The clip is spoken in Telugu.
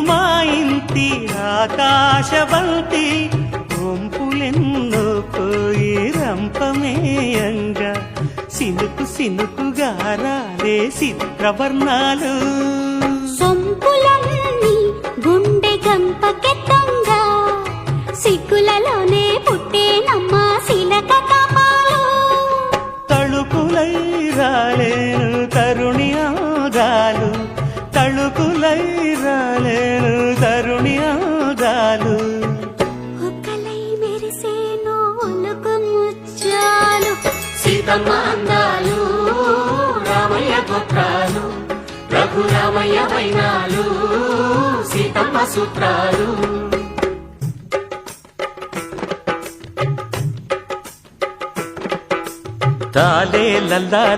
మా ఇంటి ఆకాశవంతి. గుంపులెన్నో పోయి రంపమేయంగా సినుకు సినుకుగా రాలే చిత్రవర్ణాలు. సొంపులన్నీ గుండె గంపకెత్తంగా. సిగ్గులలోనే పుట్టేనమ్మ శిలక తళుకులై రాలేను తరుణి ఆదాలు. తళుకులై రాలేను తరుణి ఆదాలు ఒక్కలై మెరిసేను ఒలుకు ముచ్చాలు. సీతమ్మ అందాలు రామయ్య గోత్రాలు రఘురామయ్య వైనాలు సీతమ్మ సూత్రాలు. తాలే లల్లా